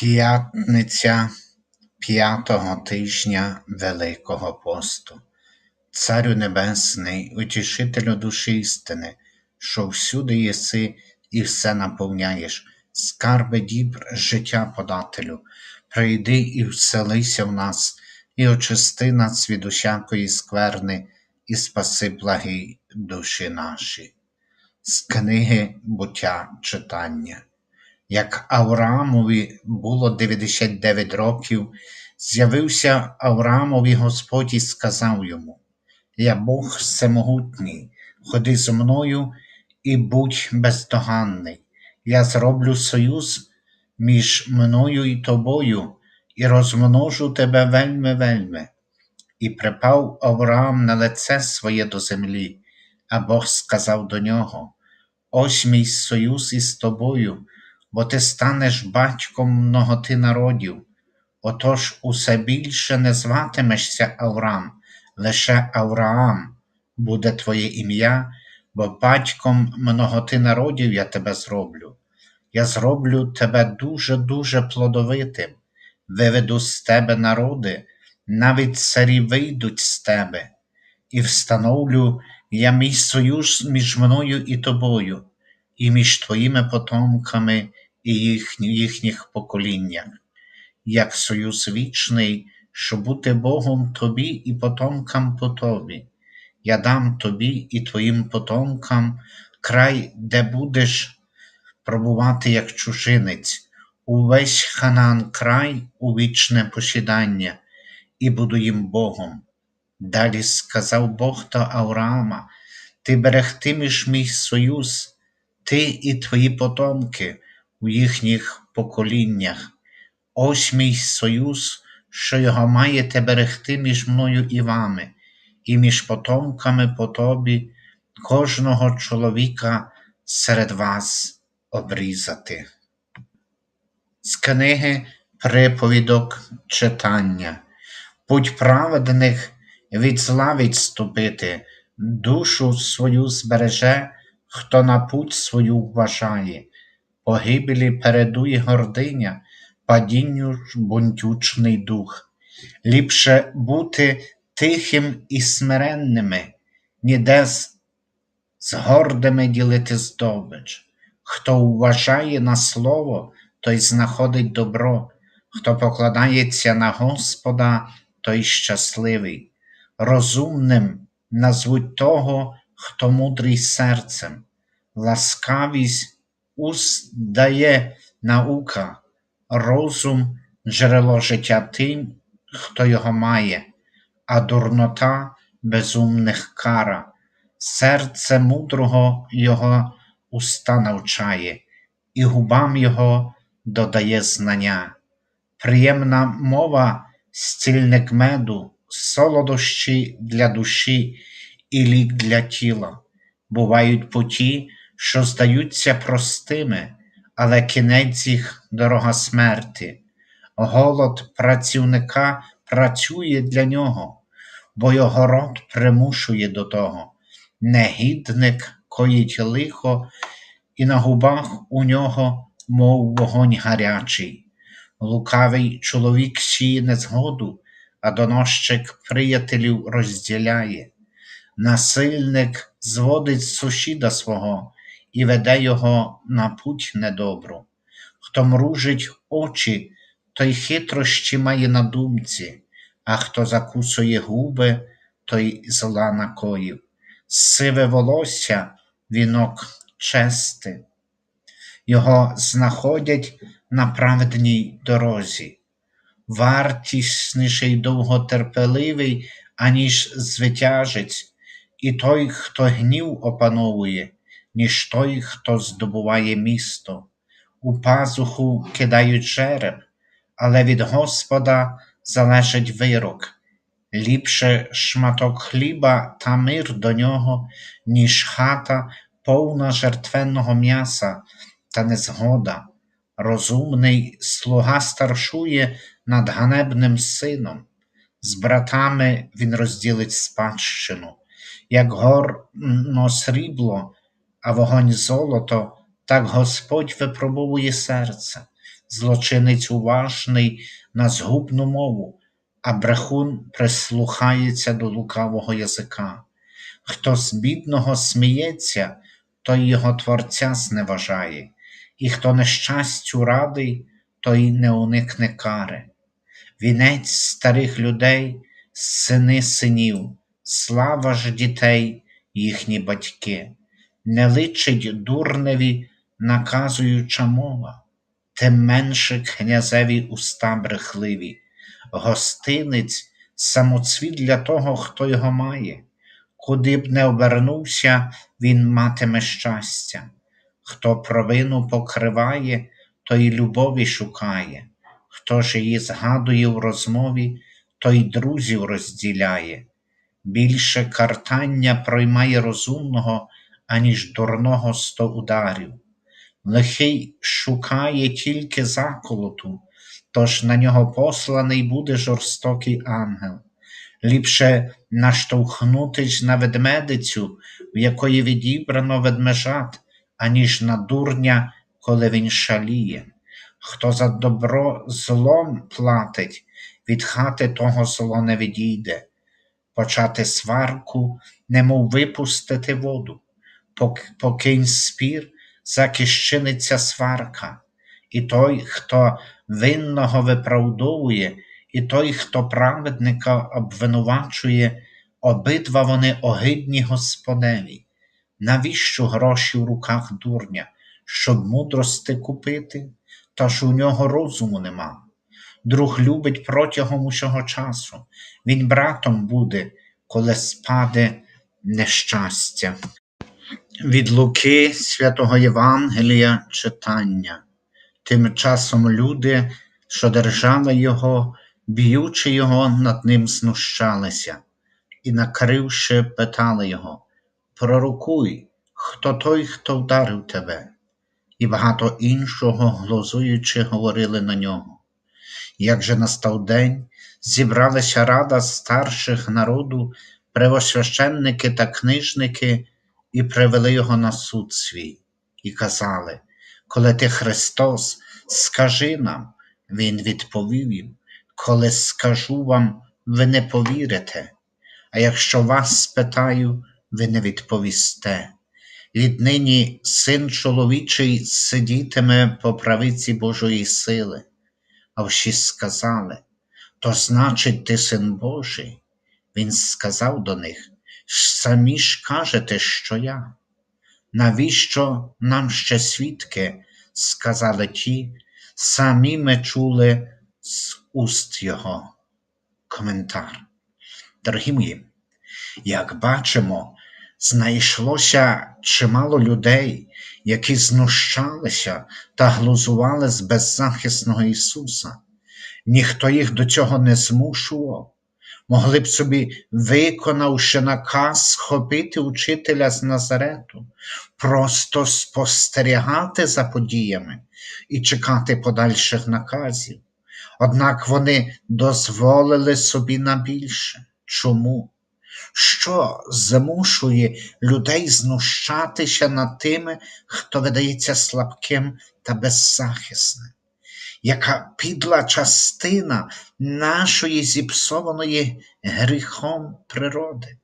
П'ятниця п'ятого тижня Великого посту. Царю Небесний, утішителю душі істини, що всюди єси і все наповняєш, скарби дібр життя подателю, прийди і вселися в нас, і очисти нас від усякої скверни, і спаси благі душі наші. З книги буття читання. Як Авраамові було 99 років, з'явився Авраамові Господь і сказав йому: Я Бог всемогутній, ходи зо мною і будь бездоганний. Я зроблю союз між мною і тобою, і розмножу тебе вельми вельми. І припав Авраам на лице своє до землі, а Бог сказав до нього: Ось мій союз із тобою бо ти станеш батьком многоти народів. Отож усе більше не зватимешся Авраам, лише Авраам буде твоє ім'я, бо батьком многоти народів я тебе зроблю. Я зроблю тебе дуже-дуже плодовитим, виведу з тебе народи, навіть царі вийдуть з тебе, і встановлю я мій союз між мною і тобою, і між твоїми потомками і їхні, їхніх поколіннях, як союз вічний, щоб бути Богом тобі і потомкам по тобі. Я дам тобі і твоїм потомкам край, де будеш пробувати як чужинець, увесь ханан край у вічне посідання, і буду їм Богом. Далі сказав Бог до Авраама: Ти берегтимеш мій союз, ти і твої потомки у їхніх поколіннях. Ось мій союз, що його маєте берегти між мною і вами, і між потомками по тобі, кожного чоловіка серед вас обрізати. З книги Приповідок читання. Путь праведних від зла відступити, душу свою збереже, хто на путь свою вважає погибелі передує гординя, падінню ж бунтючний дух. Ліпше бути тихим і смиренними, ніде з, з гордими ділити здобич. Хто вважає на слово, той знаходить добро, хто покладається на Господа, той щасливий. Розумним назвуть того, хто мудрий серцем, ласкавість уст дає наука, розум джерело життя тим, хто його має, а дурнота безумних кара, серце мудрого його уста навчає, і губам його додає знання. Приємна мова, стільник меду, солодощі для душі і лік для тіла. Бувають путі, що здаються простими, але кінець їх дорога смерті. Голод працівника працює для нього, бо його рот примушує до того. Негідник коїть лихо, і на губах у нього, мов вогонь гарячий. Лукавий чоловік сіє незгоду, а донощик приятелів розділяє. Насильник зводить сусіда свого, і веде його на путь недобру. Хто мружить очі, той хитрощі має на думці, а хто закусує губи, той зла накоїв. Сиве волосся вінок чести, його знаходять на праведній дорозі. Вартісніший довготерпеливий, аніж звитяжець, і той, хто гнів опановує, ніж той, хто здобуває місто. У пазуху кидають жереб, але від Господа залежить вирок. Ліпше шматок хліба та мир до нього, ніж хата, повна жертвенного м'яса та незгода. Розумний слуга старшує над ганебним сином, з братами він розділить спадщину, як горно срібло а вогонь золото, так Господь випробовує серце. злочинець уважний на згубну мову, а брехун прислухається до лукавого язика. Хто з бідного сміється, той його Творця зневажає, і хто нещастю радий, той не уникне кари. Вінець старих людей, сини синів, слава ж дітей, їхні батьки, не личить дурневі наказуюча мова, тим менше князеві уста брехливі, гостинець самоцвіт для того, хто його має, куди б не обернувся, він матиме щастя. Хто провину покриває, той любові шукає, хто ж її згадує в розмові, той друзів розділяє. Більше картання проймає розумного, аніж дурного сто ударів. Лихий шукає тільки заколоту, тож на нього посланий буде жорстокий ангел. Ліпше наштовхнутись на ведмедицю, в якої відібрано ведмежат, аніж на дурня, коли він шаліє. Хто за добро злом платить, від хати того зло не відійде. Почати сварку, немов випустити воду, покинь спір, заки щиниться сварка. І той, хто винного виправдовує, і той, хто праведника обвинувачує, обидва вони огидні Господеві. Навіщо гроші в руках дурня, щоб мудрости купити, та ж у нього розуму нема. Друг любить протягом усього часу, він братом буде, коли спаде нещастя. Від Луки святого Євангелія читання. Тим часом люди, що держали його, б'ючи його, над ним знущалися, і, накривши, питали його: Пророкуй, хто той, хто вдарив тебе? І багато іншого, глузуючи, говорили на нього. Як же настав день, зібралася рада старших народу, первосвященники та книжники, і привели його на суд свій, і казали: Коли ти Христос, скажи нам. Він відповів їм: Коли скажу вам, ви не повірите, а якщо вас спитаю, ви не відповісте. Віднині син чоловічий сидітиме по правиці Божої сили. А всі сказали, то значить ти син Божий. Він сказав до них, самі ж кажете, що я. Навіщо нам ще свідки? сказали ті, самі ми чули з уст його. Коментар. Дорогі мої, як бачимо, знайшлося чимало людей, які знущалися та глузували з беззахисного Ісуса. Ніхто їх до цього не змушував. Могли б собі, виконавши наказ, схопити учителя з Назарету, просто спостерігати за подіями і чекати подальших наказів. Однак вони дозволили собі на більше. Чому? Що змушує людей знущатися над тими, хто видається слабким та беззахисним? Яка підла частина нашої зіпсованої гріхом природи?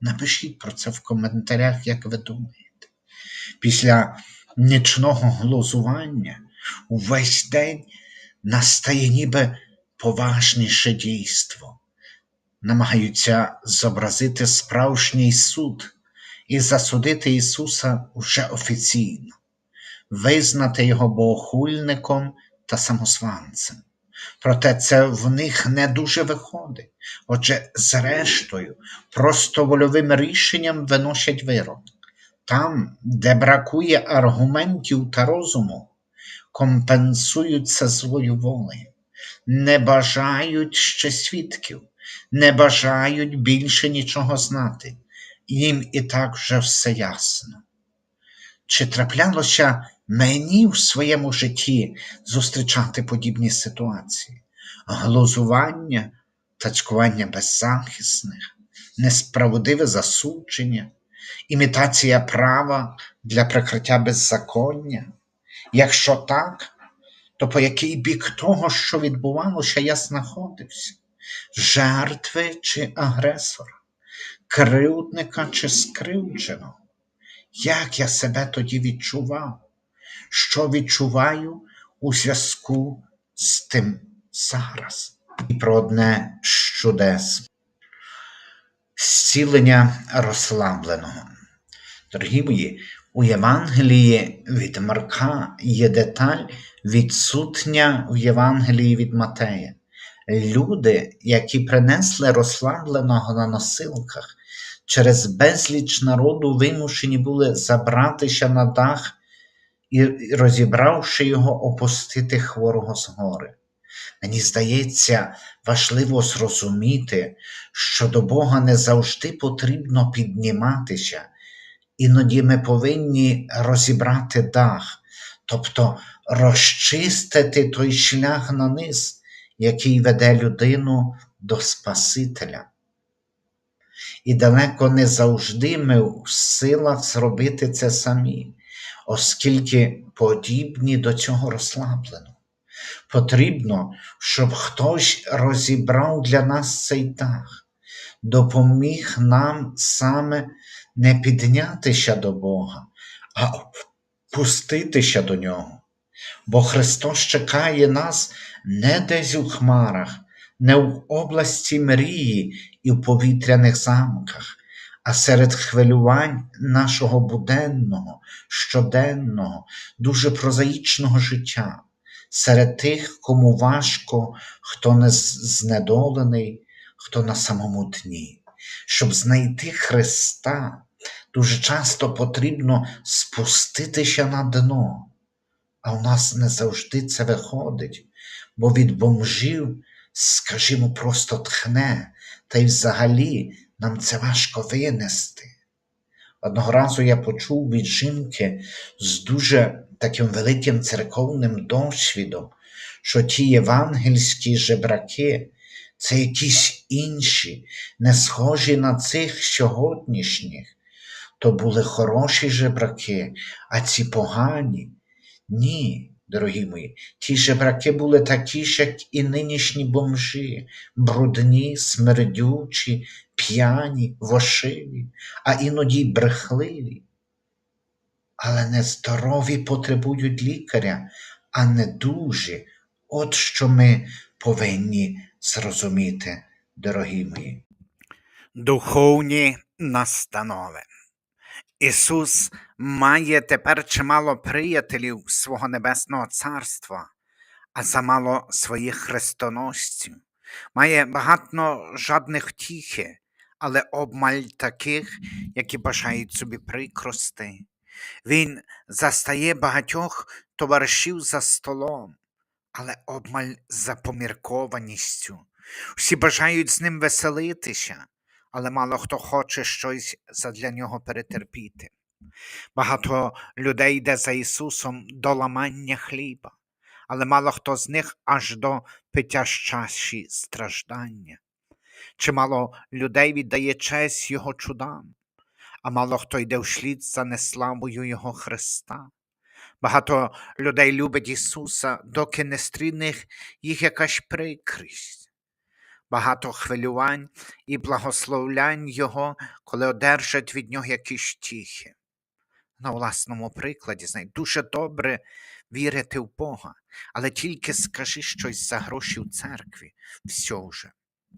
Напишіть про це в коментарях, як ви думаєте. Після нічного глузування увесь день настає ніби поважніше дійство намагаються зобразити справжній суд і засудити Ісуса вже офіційно, визнати Його богохульником та самозванцем. Проте це в них не дуже виходить. Отже, зрештою, просто вольовим рішенням виносять вирок. Там, де бракує аргументів та розуму, компенсуються злою волею, не бажають ще свідків, не бажають більше нічого знати, їм і так вже все ясно. Чи траплялося мені в своєму житті зустрічати подібні ситуації, глузування, тачкування беззахисних, несправедливе засудження, імітація права для прикриття беззаконня? Якщо так, то по який бік того, що відбувалося, я знаходився? Жертви чи агресора, кривдника чи скривдженого? Як я себе тоді відчував? Що відчуваю у зв'язку з тим зараз? І про одне чудес зцілення розслабленого. Дорогі мої, у Євангелії від Марка є деталь відсутня в Євангелії від Матея. Люди, які принесли розслабленого на носилках, через безліч народу вимушені були забратися на дах і, розібравши його, опустити хворого з гори. Мені здається, важливо зрозуміти, що до Бога не завжди потрібно підніматися, іноді ми повинні розібрати дах, тобто розчистити той шлях на низ, який веде людину до Спасителя. І далеко не завжди ми в силах зробити це самі, оскільки подібні до цього розслаблено. Потрібно, щоб хтось розібрав для нас цей дах, допоміг нам саме не піднятися до Бога, а опуститися до Нього. Бо Христос чекає нас не десь у хмарах, не в області мрії і в повітряних замках, а серед хвилювань нашого буденного, щоденного, дуже прозаїчного життя, серед тих, кому важко, хто не знедолений, хто на самому дні. Щоб знайти Христа, дуже часто потрібно спуститися на дно, а у нас не завжди це виходить, бо від бомжів, скажімо, просто тхне, та й взагалі нам це важко винести. Одного разу я почув від жінки з дуже таким великим церковним досвідом, що ті євангельські жебраки це якісь інші, не схожі на цих сьогоднішніх. То були хороші жебраки, а ці погані. Ні, дорогі мої, ті жебраки були такі ж, як і нинішні бомжі, брудні, смердючі, п'яні, вошиві, а іноді брехливі. Але нездорові потребують лікаря, а недужі. От що ми повинні зрозуміти, дорогі мої. Духовні настанови. Ісус має тепер чимало приятелів свого небесного царства, а замало своїх хрестоносців. Має багато жадних втіхи, але обмаль таких, які бажають собі прикрости. Він застає багатьох товаришів за столом, але обмаль за поміркованістю. Всі бажають з ним веселитися, але мало хто хоче щось задля нього перетерпіти. Багато людей йде за Ісусом до ламання хліба, але мало хто з них аж до пиття з страждання. Чимало людей віддає честь Його чудам, а мало хто йде вслід за неславою Його Христа. Багато людей любить Ісуса, доки не стріне їх якась прикрість. Багато хвилювань і благословлянь Його, коли одержать від нього якісь тіхи. На власному прикладі, знай, дуже добре вірити в Бога, але тільки скажи щось за гроші в церкві, все вже.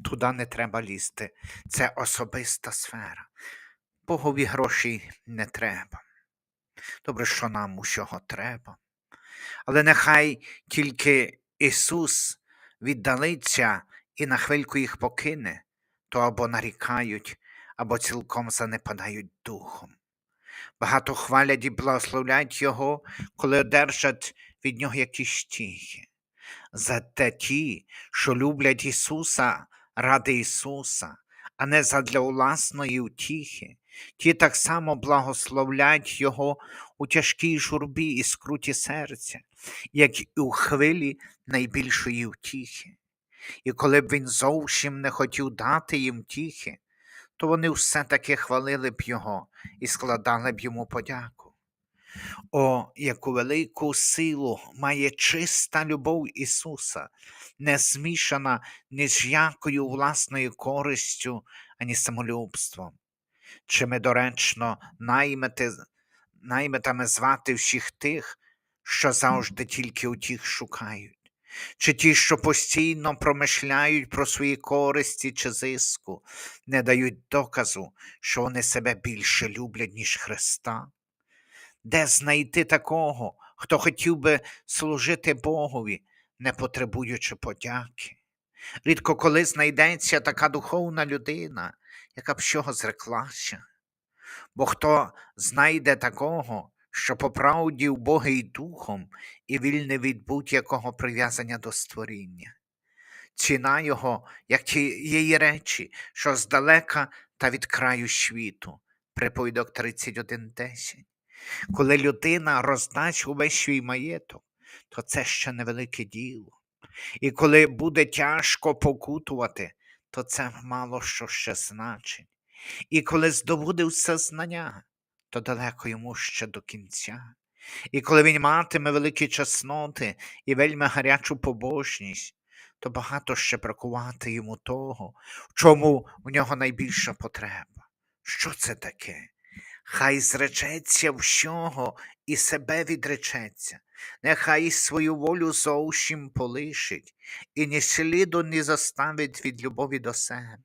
Туди не треба лізти. Це особиста сфера. Богові гроші не треба. Добре, що нам усього треба. Але нехай тільки Ісус віддалиться і на хвильку їх покине, то або нарікають, або цілком занепадають духом. Багато хвалять і благословляють Його, коли одержать від Нього якісь тіхи. Зате ті, що люблять Ісуса ради Ісуса, а не задля власної утіхи, ті так само благословлять Його у тяжкій журбі і скруті серця, як і у хвилі найбільшої втіхи. І коли б він зовсім не хотів дати їм тіхи, то вони все таки хвалили б його і складали б йому подяку. О, яку велику силу має чиста любов Ісуса, не змішана ні з якою власною користю, ані самолюбством. Чи ми доречно наймете, наймитами звати всіх тих, що завжди тільки утіх шукають, чи ті, що постійно промишляють про свої користі чи зиску, не дають доказу, що вони себе більше люблять, ніж Христа? Де знайти такого, хто хотів би служити Богові, не потребуючи подяки? Рідко коли знайдеться така духовна людина, яка б чого зреклася. Бо хто знайде такого, що по правді убогий духом і вільний від будь-якого прив'язання до створіння. Ціна його, як тієї речі, що здалека та від краю світу. Приповідок 31.10. Коли людина роздасть увесь свій маєток, то це ще невелике діло. І коли буде тяжко покутувати, то це мало що ще значить. І коли здобуде все знання, то далеко йому ще до кінця. І коли він матиме великі чесноти і вельми гарячу побожність, то багато ще бракувати йому того, в чому в нього найбільша потреба. Що це таке? Хай зречеться всього і себе відречеться, нехай свою волю зовсім полишить, і ні сліду не заставить від любові до себе.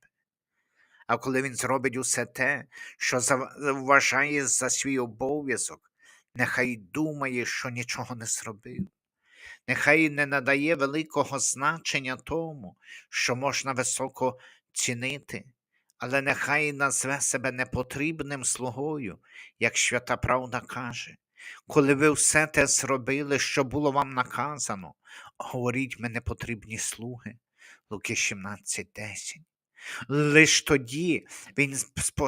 А коли він зробить усе те, що вважає за свій обов'язок, нехай думає, що нічого не зробив. Нехай не надає великого значення тому, що можна високо цінити, але нехай назве себе непотрібним слугою, як свята правда каже. Коли ви все те зробили, що було вам наказано, говоріть ми непотрібні слуги. Луки 17.10. Лиш тоді він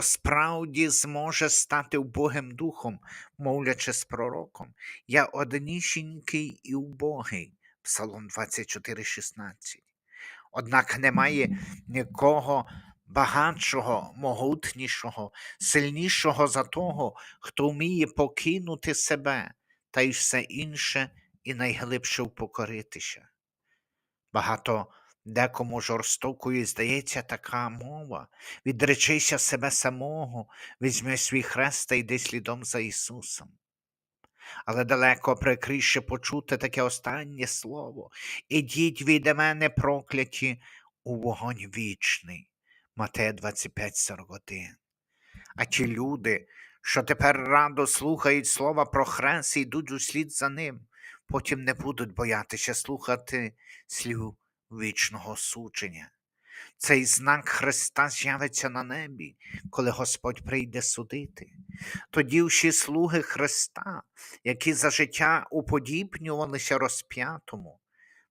справді зможе стати убогим духом, мовлячи з пророком. Я однісінький і убогий. Псалом 24.16. Однак немає нікого багатшого, могутнішого, сильнішого за того, хто вміє покинути себе та й все інше і найглибше впокоритися. Багато декому жорстокою здається така мова. Відречися себе самого, візьми свій хрест та йди слідом за Ісусом. Але далеко прикріше почути таке останнє слово. Ідіть від мене прокляті у вогонь вічний. Матея 25,41. А ті люди, що тепер радо слухають слова про хрест і йдуть услід за ним, потім не будуть боятися слухати слів вічного судження. Цей знак Христа з'явиться на небі, коли Господь прийде судити. Тоді всі слуги Христа, які за життя уподібнювалися розп'ятому,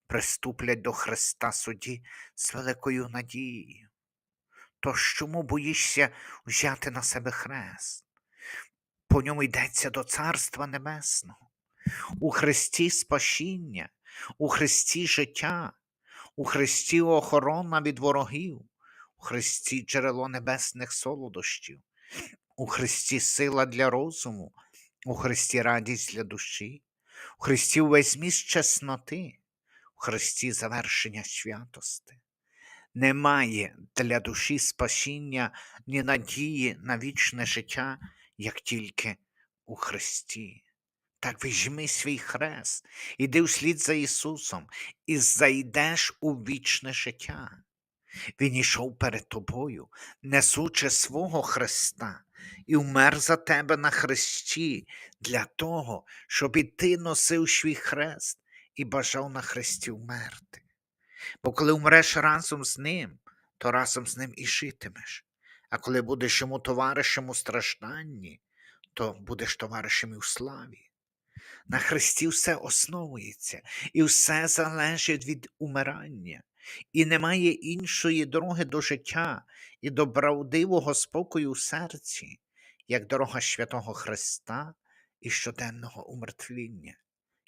приступлять до Христа суді з великою надією. Тож чому боїшся взяти на себе хрест? По ньому йдеться до Царства Небесного. У Христі спасіння, у Христі життя, у Христі охорона від ворогів, у Христі джерело небесних солодощів, у Христі сила для розуму, у Христі радість для душі, у Христі увесь зміст чесноти, у Христі завершення святости. Немає для душі спасіння ні надії на вічне життя, як тільки у Христі. Так візьми свій хрест, іди вслід за Ісусом і зайдеш у вічне життя. Він ішов перед тобою, несучи свого Христа, і вмер за тебе на хресті для того, щоб і ти носив свій хрест і бажав на хресті вмерти. Бо коли вмреш разом з ним, то разом з ним і житимеш. А коли будеш йому товаришем у стражданні, то будеш товаришем і у славі. На Христі все основується, і все залежить від умирання, і немає іншої дороги до життя і до правдивого спокою у серці, як дорога святого Христа і щоденного умертвління.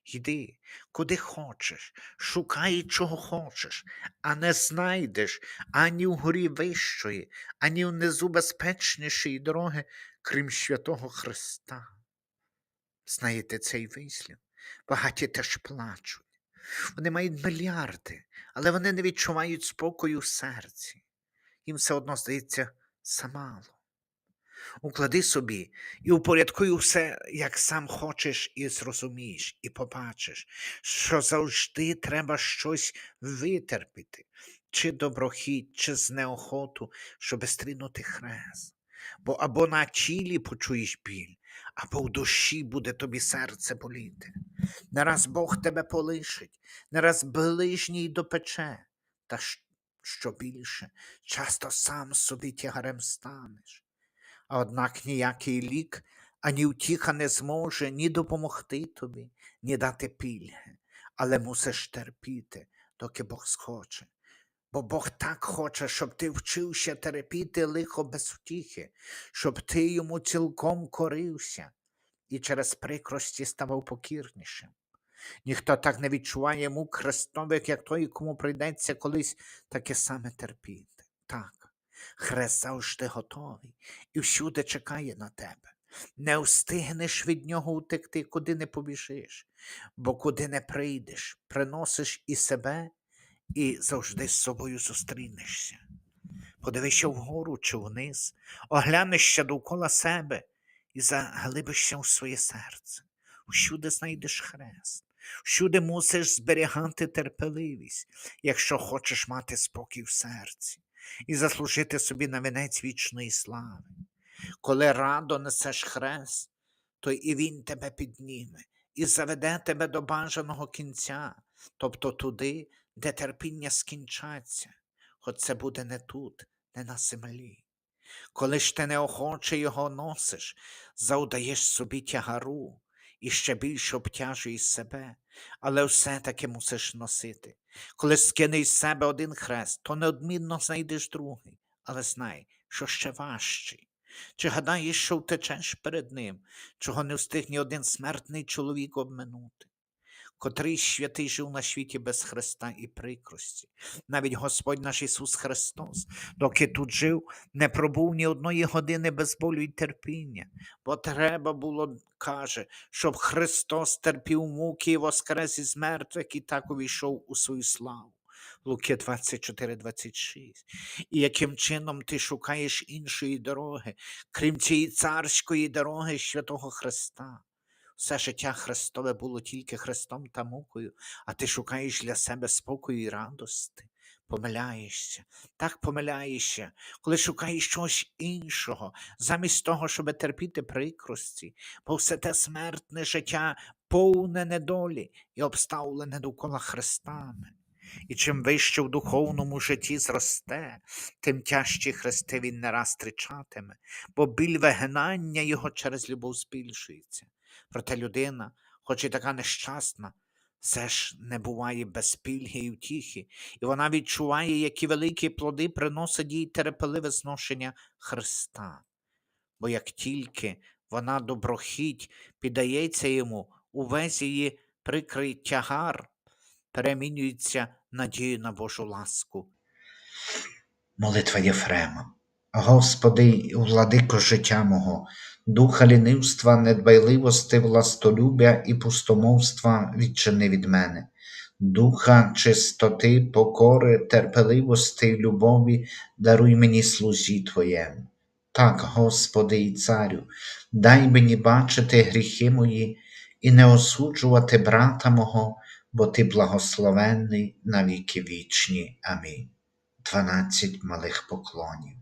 Йди, куди хочеш, шукай, чого хочеш, а не знайдеш ані вгорі вищої, ані внизу безпечнішої дороги, крім святого Христа. Знаєте цей вислів? Багаті теж плачуть. Вони мають мільярди, але вони не відчувають спокою в серці. Їм все одно здається замало. Уклади собі і упорядкуй усе, як сам хочеш, і зрозумієш, і побачиш, що завжди треба щось витерпіти, чи доброхід, чи з неохоту, щоб стрінути хрест. Бо або на тілі почуєш біль, або в душі буде тобі серце боліти. Не раз Бог тебе полишить, не раз ближній допече, та що більше, часто сам собі тягарем станеш. Однак ніякий лік ані втіха не зможе ні допомогти тобі, ні дати пільги, але мусиш терпіти, доки Бог схоче. Бо Бог так хоче, щоб ти вчився терпіти лихо без втіхи, щоб ти йому цілком корився і через прикрості ставав покірнішим. Ніхто так не відчуває мук хрестових, як той, кому прийдеться колись таке саме терпіти. Так, хрест завжди готовий і всюди чекає на тебе. Не встигнеш від нього утекти, куди не побіжиш, бо куди не прийдеш, приносиш і себе, і завжди з собою зустрінешся. Подивишся вгору чи вниз, оглянешся довкола себе і заглибишся у своє серце. Всюди знайдеш хрест, всюди мусиш зберігати терпеливість, якщо хочеш мати спокій в серці і заслужити собі на вінець вічної слави. Коли радо несеш хрест, то і він тебе підніме і заведе тебе до бажаного кінця, тобто туди, де терпіння скінчаться, хоч це буде не тут, не на землі. Коли ж ти неохоче його носиш, завдаєш собі тягару і ще більше обтяжує себе, але все-таки мусиш носити. Коли скинеш з себе один хрест, то неодмінно знайдеш другий, але знай, що ще важчий. Чи гадаєш, що втечеш перед ним, чого не встиг ні один смертний чоловік обминути? Котрий святий жив на світі без Христа і прикрості. Навіть Господь наш Ісус Христос, доки тут жив, не пробув ні одної години без болю й терпіння, бо треба було, каже, щоб Христос терпів муки і воскрес із мертвих і так увійшов у свою славу. Луки 24, 26. І яким чином ти шукаєш іншої дороги, крім цієї царської дороги святого Христа? Все життя Христове було тільки Христом та мукою, а ти шукаєш для себе спокою і радости. Помиляєшся, так помиляєшся, коли шукаєш чогось іншого, замість того, щоб терпіти прикрості, бо все те смертне життя повне недолі і обставлене довкола Христами. І чим вище в духовному житті зросте, тим тяжчі хрести він не раз тричатиме, бо біль вигнання його через любов збільшується. Проте людина, хоч і така нещасна, все ж не буває без пільги і втіхи, і вона відчуває, які великі плоди приносить їй терпеливе зношення Христа. Бо як тільки вона доброхідь піддається йому, увесь її прикрий тягар перемінюється надію на Божу ласку. Молитва Єфрема. Господи, владико життя мого, духа лінивства, недбайливости, властолюбя і пустомовства відчини від мене, духа чистоти, покори, терпеливости любові даруй мені служі Твоєму. Так, Господи і Царю, дай мені бачити гріхи мої і не осуджувати брата мого, бо Ти благословенний на віки вічні. Амінь. 12 малих поклонів.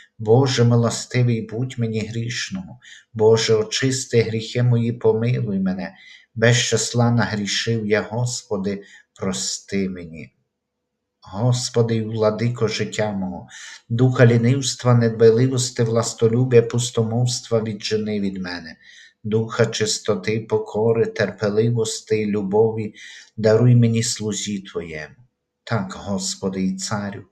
Боже милостивий, будь мені грішному, Боже, очисти гріхи мої, помилуй мене, без числа нагрішив я, Господи, прости мені. Господи, і владико життя мого, духа лінивства, недбайливости, властолюбя, пустомовства віджени від мене. духа чистоти, покори, терпеливости й любові, даруй мені слузі Твоєму. Так, Господи і Царю,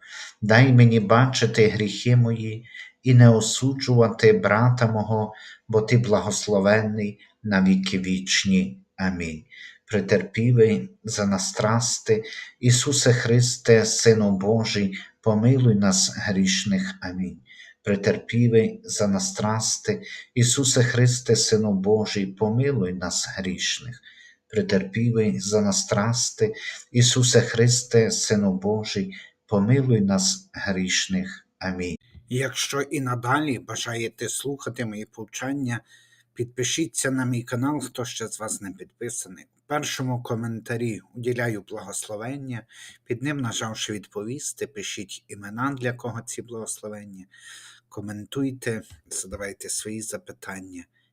дай мені бачити гріхи мої і не осуджувати брата мого, бо Ти благословенний на віки вічні. Амінь. Претерпівий за нас страсти, Ісусе Христе, Сину Божий, помилуй нас грішних. Амінь. Претерпівий за нас страсти, Ісусе Христе, Сину Божий, помилуй нас грішних. Претерпівий за нас страсти, Ісусе Христе, Сину Божий, помилуй нас грішних. Амінь. Якщо і надалі бажаєте слухати мої повчання, підпишіться на мій канал, хто ще з вас не підписаний. У першому коментарі уділяю благословення, під ним нажавши відповісти, пишіть імена, для кого ці благословення, коментуйте, задавайте свої запитання.